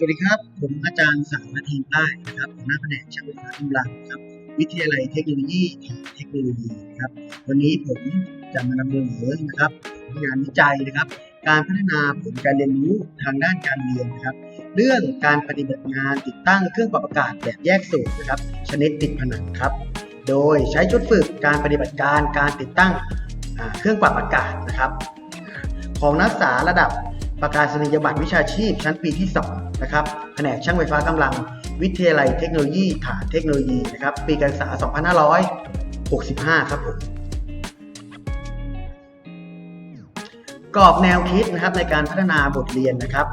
สวัสดีครับ ผมอาจารย์สามนาทีใต้นะครับหัวหน้าแผนกช่างไฟฟ้ากำลังครับ วิทยาลัยเทคโนโลยีแห่งเทคโนโลยีนะครับ วันนี้ผมจะมานำเสนอนะครับ งานวิจัยนะครับ การพัฒนาผลการเรียนรู้ทางด้านการเรียนนะครับ เรื่องการปฏิบัติงานติดตั้งเครื่องปรับอากาศแบบแยกสูตรนะครับ ชนิดติดผนังครับ โดยใช้ชุดฝึกการปฏิบัติการการติดตั้งเครื่องปรับอากาศนะครับ ของนักศึกษาระดับ ประกาศนียบัตรวิชาชีพชั้นปีที่ 2 นะครับ แผนกช่างไฟฟ้ากำลัง วิทยาลัยเทคโนโลยีฐานเทคโนโลยีนะครับ ปีการศึกษา 2565 ครับผม กรอบแนวคิดนะครับในการพัฒนาบทเรียนนะครับ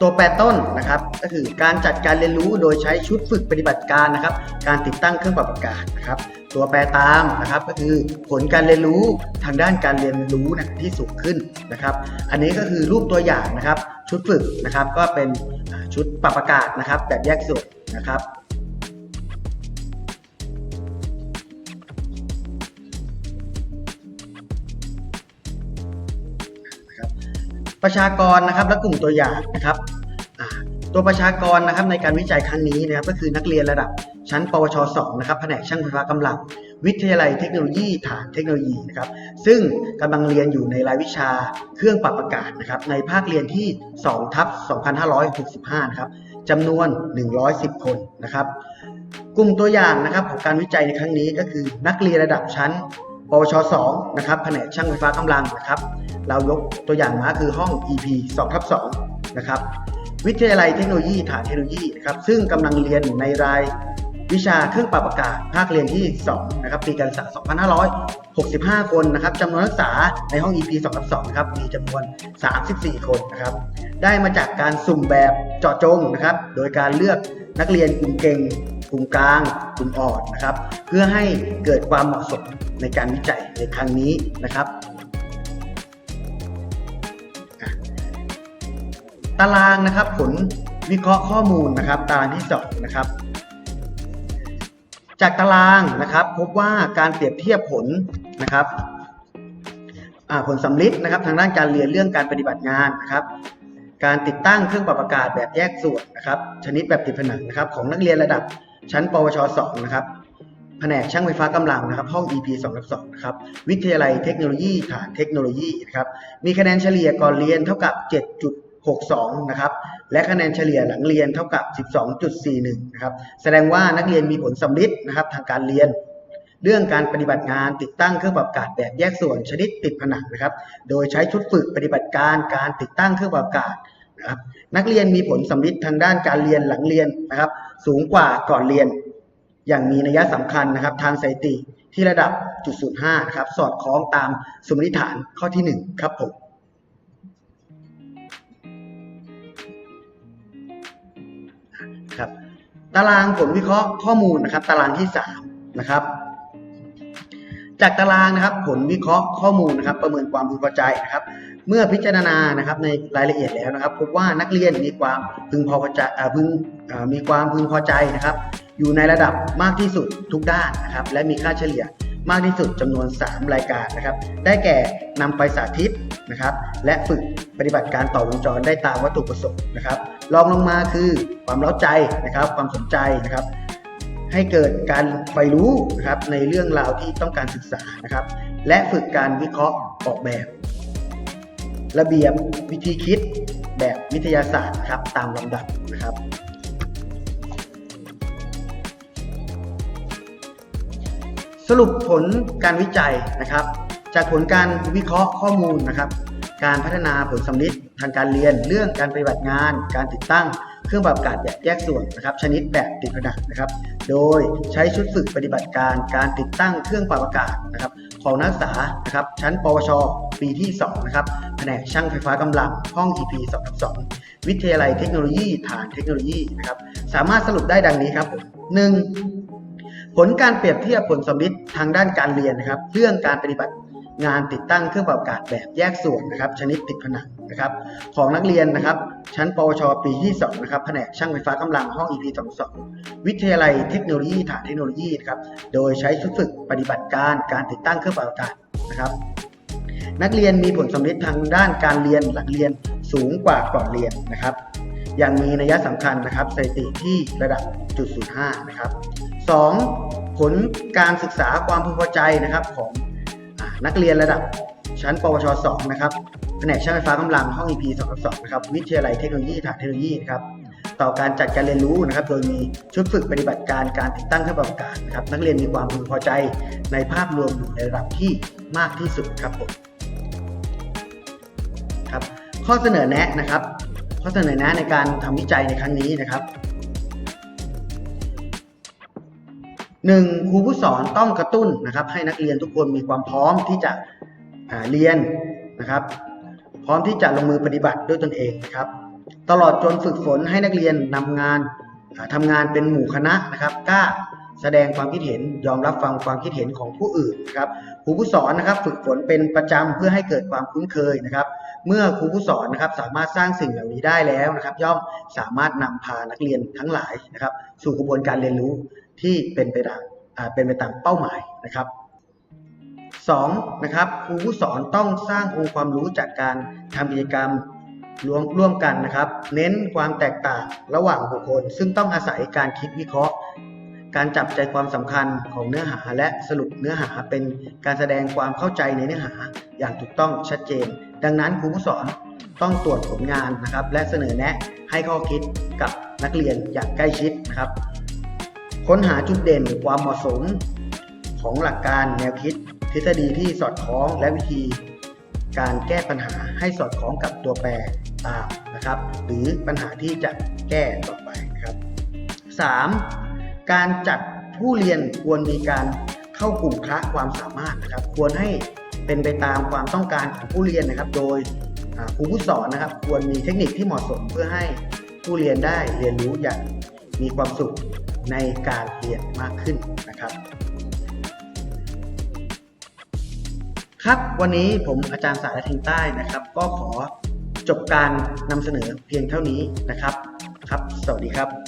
ตัวแปรต้นนะครับก็คือการจัดการเรียนรู้โดยใช้ชุดฝึกปฏิบัติการนะครับ การติดตั้งเครื่องปรับอากาศนะครับ ตัวแปรตามนะครับก็คือผลการเรียนรู้ทางด้านการเรียนรู้นะที่สูงขึ้นนะครับ อันนี้ก็คือรูปตัวอย่างนะครับ ชุดฝึกนะครับก็เป็นชุดปรับอากาศนะครับแบบแยกส่วนนะครับ ประชากรนะครับและกลุ่มตัวอย่างนะครับตัวประชากรนะครับในการวิจัยครั้งนี้นะครับก็คือนักเรียนระดับชั้น ปวช 2 นะครับแผนกช่างไฟฟ้ากำลัง วิทยาลัยเทคโนโลยีฐานเทคโนโลยีนะครับซึ่งกำลังเรียนอยู่ในรายวิชาเครื่องปรับอากาศนะครับในภาคเรียนที่2ทับ2565นะครับจำนวน 110 คนนะครับกลุ่มตัวอย่างนะครับของการวิจัยในครั้งนี้ก็คือนักเรียนระดับชั้น ปวช2นะครับแผนกช่างไฟฟ้ากำลังนะครับ เรายกตัวอย่างมาคือห้อง EP 2ทับ2นะครับวิทยาลัยเทคโนโลยีฐานเทคโนโลยีนะครับซึ่งกำลังเรียนในรายวิชาเครื่องปรับอากาศภาคเรียนที่ 2 นะครับ ปีการศึกษา 2565 คนนะครับจำนวนนักศึกษาในห้อง EP 2ทับ2นะครับ มีจำนวน 34 คนนะครับ ได้มาจากการสุ่มแบบเจาะจงนะครับ โดยการเลือกนักเรียนกลุ่มเก่ง กลุ่มกลาง กลุ่มอ่อนนะครับ เพื่อให้เกิดความเหมาะสม ในการวิจัยในครั้งนี้นะครับ ตารางนะครับผลวิเคราะห์ข้อมูลนะครับ ตารางที่2นะครับ จากตารางนะครับพบว่าการเปรียบเทียบผลนะครับผลสำลิดนะครับ ทางด้านการเรียนเรื่องการปฏิบัติงานนะครับ การติดตั้งเครื่องปรับอากาศแบบแยกส่วนนะครับ ชนิดแบบติดผนังนะครับ ของนักเรียนระดับชั้น ปวช 2 นะครับ แผนกช่างไฟฟ้ากำลังนะครับ ห้อง EP 2ทับ2นะครับ วิทยาลัยเทคโนโลยีฐานเทคโนโลยีนะครับ มีคะแนนเฉลี่ยก่อนเรียนเท่ากับ 7.62 นะครับ และคะแนนเฉลี่ยหลังเรียนเท่ากับ 12.41 นะครับ แสดงว่านักเรียนมีผลสำลิดนะครับทางการเรียน เรื่องการปฏิบัติงานติดตั้งเครื่องปรับอากาศแบบแยกส่วนชนิดติดผนังนะครับ โดยใช้ชุดฝึกปฏิบัติการการติดตั้งเครื่องปรับอากาศนะครับ นักเรียนมีผลสำลิดทางด้านการเรียนหลังเรียนนะครับ สูงกว่าก่อนเรียน อย่างมีนัยสำคัญนะครับ ทางสถิติที่ระดับจุด05นะครับ สอดคล้องตามสมมติฐานข้อที่1ครับผมครับตารางผลวิเคราะห์ข้อมูลนะครับ ตารางที่3นะครับจากตารางนะครับผลวิเคราะห์ข้อมูลนะครับ ประเมินความพึงพอใจนะครับ เมื่อพิจารณานะครับในรายละเอียดแล้วนะครับ พบว่านักเรียนมีความพึงพอใจอ่าพึงมีความพึงพอใจนะครับ อยู่ในระดับมากที่สุดทุกด้านนะครับและมีค่าเฉลี่ยมากที่สุดจำนวน 3 รายการนะครับ ได้แก่นำไปสาธิตนะครับ และฝึกปฏิบัติการต่อวงจรได้ตามวัตถุประสงค์นะครับรองลงมาคือความเล้าใจนะครับ ความสนใจนะครับ ให้เกิดการใฝ่รู้นะครับในเรื่องราวที่ต้องการศึกษานะครับ และฝึกการวิเคราะห์ออกแบบ ระเบียบวิธีคิดแบบวิทยาศาสตร์นะครับตามลำดับนะครับ สรุปผลการวิจัยนะครับ จากผลการวิเคราะห์ข้อมูลนะครับ การพัฒนาผลสำลิดทางการเรียนเรื่องการปฏิบัติงาน การติดตั้ง เครื่องปรับอากาศแบบแยกส่วนนะครับ ชนิดแบบติดผนังนะครับ โดยใช้ชุดฝึกปฏิบัติการการติดตั้งเครื่องปรับอากาศนะครับของนักศึกษานะครับชั้น ปวช ปีที่ 2 นะครับ แผนกช่างไฟฟ้ากำลัง ห้อง EP 2ทับ2วิทยาลัยเทคโนโลยี ฐานเทคโนโลยีนะครับ สามารถสรุปได้ดังนี้ครับหนึ่ง ผลการเปรียบเทียบผลสำลิดทางด้านการเรียนนะครับ เรื่องการปฏิบัติงานติดตั้งเครื่องปรับอากาศแบบแยกส่วนนะครับ ชนิดติดผนังนะครับ ของนักเรียนนะครับ ชั้นปวช ปีที่2นะครับแผนกช่างไฟฟ้ากำลังห้อง EP 22วิทยาลัยเทคโนโลยีฐานเทคโนโลยีนะครับโดยใช้ชุดฝึกปฏิบัติการการติดตั้งเครื่องปรับอากาศนะครับนักเรียนมีผลสำลิดทางด้านการเรียนหลังเรียนสูงกว่าก่อนเรียนนะครับ อย่างมีนัยสำคัญนะครับสถิติที่ระดับจุด05นะครับ 2. ผลการศึกษาความพึงพอใจนะครับของอนักเรียนระดับชั้น ปวช 2 นะครับ แผนกช่างไฟฟ้ากำลังห้อง EP 2นะครับ วิทยาลัยเทคโนโลยีฐานเทคโนโลยีนะครับ ต่อการจัดการเรียนรู้นะครับ โดยมีชุดฝึกปฏิบัติการการติดตั้งเครื่องปรับอากาศนะครับ นักเรียนมีความพึงพอใจในภาพรวมอยู่ในระดับที่มากที่สุดครับผมครับ ข้อเสนอแนะนะครับ ข้อเสนอแนะในการทำวิจัยในครั้งนี้นะครับ หนึ่งครูผู้สอนต้องกระตุ้นนะครับ ให้นักเรียนทุกคนมีความพร้อมที่จะเรียนนะครับ พร้อมที่จะลงมือปฏิบัติด้วยตนเองนะครับ ตลอดจนฝึกฝนให้นักเรียนนำงานอ่าทำงานเป็นหมู่คณะนะครับกล้าแสดงความคิดเห็นยอมรับฟังความคิดเห็นของผู้อื่นนะครับครูผู้สอนนะครับ ฝึกฝนเป็นประจำเพื่อให้เกิดความคุ้นเคยนะครับ เมื่อครูผู้สอนนะครับ สามารถสร้างสิ่งเหล่านี้ได้แล้วนะครับ ย่อมสามารถนำพานักเรียนทั้งหลายนะครับ สู่กระบวนการเรียนรู้ ที่เป็นไปตามเป็นไปตามเป้าหมายนะครับ 2. นะครับครูผู้สอนต้องสร้างองค์ความรู้จากการทำกิจกรรมร่วมร่วมกันนะครับ เน้นความแตกต่างระหว่างบุคคล ซึ่งต้องอาศัยการคิดวิเคราะห์ การจับใจความสำคัญของเนื้อหาและสรุปเนื้อหาเป็นการแสดงความเข้าใจในเนื้อหาอย่างถูกต้องชัดเจน ดังนั้นครูผู้สอนต้องตรวจผลงานนะครับ และเสนอแนะให้ข้อคิดกับนักเรียนอย่างใกล้ชิดนะครับ ค้นหาจุดเด่นความเหมาะสมของหลักการแนวคิด ทฤษฎีที่สอดคล้องและวิธี การแก้ปัญหาให้สอดคล้องกับตัวแปรตามนะครับ หรือปัญหาที่จะแก้ต่อไปนะครับ 3. การจัดผู้เรียนควรมีการเข้ากลุ่มคละความสามารถนะครับ ควรให้เป็นไปตามความต้องการของผู้เรียนนะครับ โดยครูผู้สอนนะครับ ควรมีเทคนิคที่เหมาะสมเพื่อให้ผู้เรียนได้เรียนรู้อย่างมีความสุข ในการเรียนมากขึ้นนะครับ ครับวันนี้ผมอาจารย์สายทิงใต้นะครับ ก็ขอจบการนำเสนอเพียงเท่านี้นะครับ ครับ สวัสดีครับ